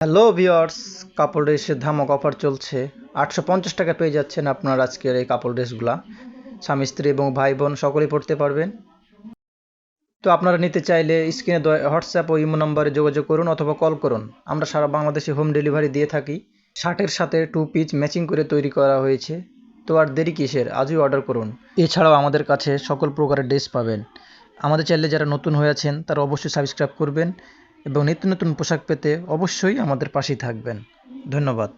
Hello viewers কাপড় ড্রেসের ধামক offer চলছে। আটশো পঞ্চাশ টাকা পেয়ে যাচ্ছেন আপনার আজকের এই কাপড় ড্রেসগুলা স্বামী, স্ত্রী এবং ভাই বোন সকলেই পড়তে পারবেন। তো আপনারা নিতে চাইলে স্ক্রিনে হোয়াটসঅ্যাপ ও ইমো নম্বরে যোগাযোগ করুন অথবা কল করুন। আমরা সারা বাংলাদেশে হোম ডেলিভারি দিয়ে থাকি। শার্টের সাথে টু পিচ ম্যাচিং করে তৈরি করা হয়েছে। তো আর দেরি কিসের? আজই অর্ডার করুন। এছাড়াও আমাদের কাছে সকল প্রকারের ড্রেস পাবেন। আমাদের চ্যানেলে যারা নতুন হয়েছেন তারা অবশ্যই সাবস্ক্রাইব করবেন। এবং নিত্য নতুন পোশাক পেতে অবশ্যই আমাদের পাশেই থাকবেন। ধন্যবাদ।